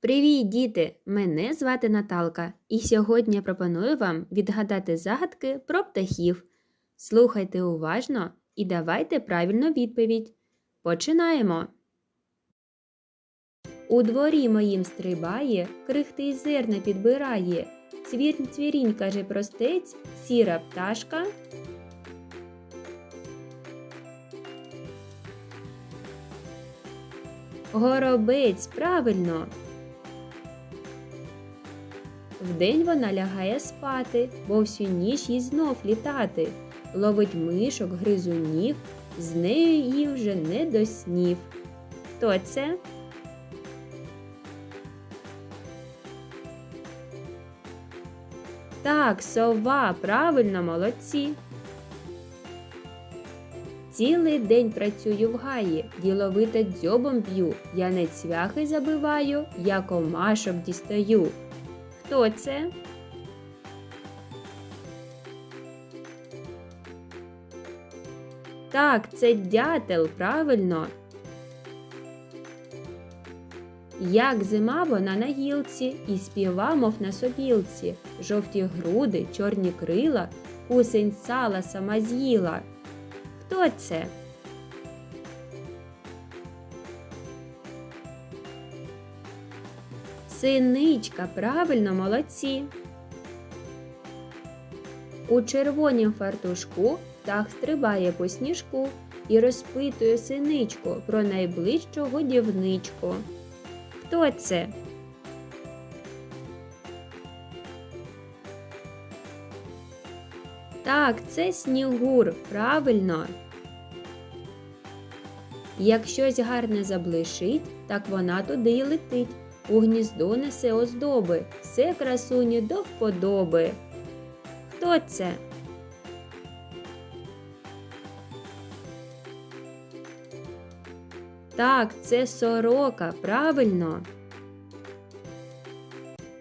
Привіт, діти! Мене звати Наталка, і сьогодні я пропоную вам відгадати загадки про птахів. Слухайте уважно і давайте правильну відповідь. Починаємо. У дворі моїм стрибає, крихти й зерна підбирає. Цвірнь цвірінь, каже простець, сіра пташка. Горобець, правильно. Вдень вона лягає спати, бо всю ніч їй знов літати. Ловить мишок, гризунів, з нею їй вже не до снів. Хто це? Так, сова, правильно, молодці. Цілий день працюю в гаї, діловито дзьобом б'ю, я не цвяхи забиваю, я комашок дістаю. Хто це? Так, це дятел, правильно. Як зима вона на гілці і співа, мов на собілці, жовті груди, чорні крила, кусень сала сама з'їла. Хто це? Синичка, правильно, молодці. У червонім фартушку птах стрибає по сніжку і розпитує синичку про найближчу годівничку. Хто це? Так, це снігур, правильно. Як щось гарне заблишить, так вона туди й летить. У гніздо несе оздоби, все красуні до вподоби. Хто це? Так, це сорока, правильно.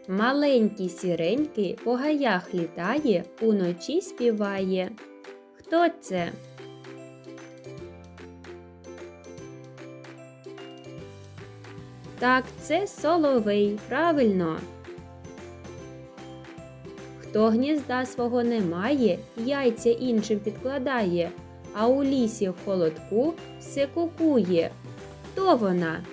Маленький сіренький по гаях літає, уночі співає. Хто це? Так, це соловей, правильно. Хто гнізда свого не має, яйця іншим підкладає, а у лісі в холодку все кукує. Хто вона?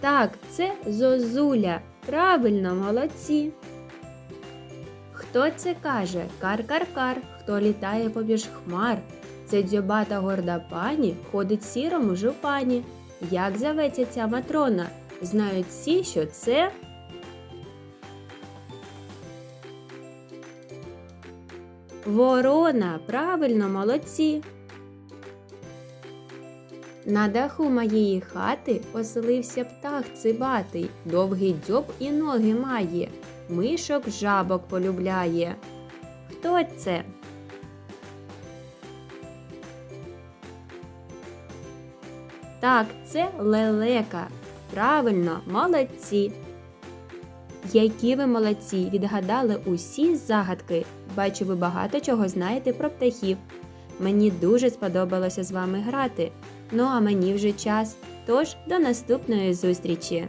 Так, це зозуля. Правильно, молодці. Хто це каже? Кар-кар-кар, хто літає побіж хмар. Це дзьобата горда пані ходить сірому жупані. Як зоветься ця матрона? Знають всі, що це. Ворона, правильно, молодці. На даху моєї хати оселився птах цибатий, довгий дзьоб і ноги має, мишок жабок полюбляє. Хто це? Так, це лелека. Правильно, молодці. Які ви молодці, відгадали усі загадки. Бачу, ви багато чого знаєте про птахів. Мені дуже сподобалося з вами грати. Ну а мені вже час. Тож до наступної зустрічі!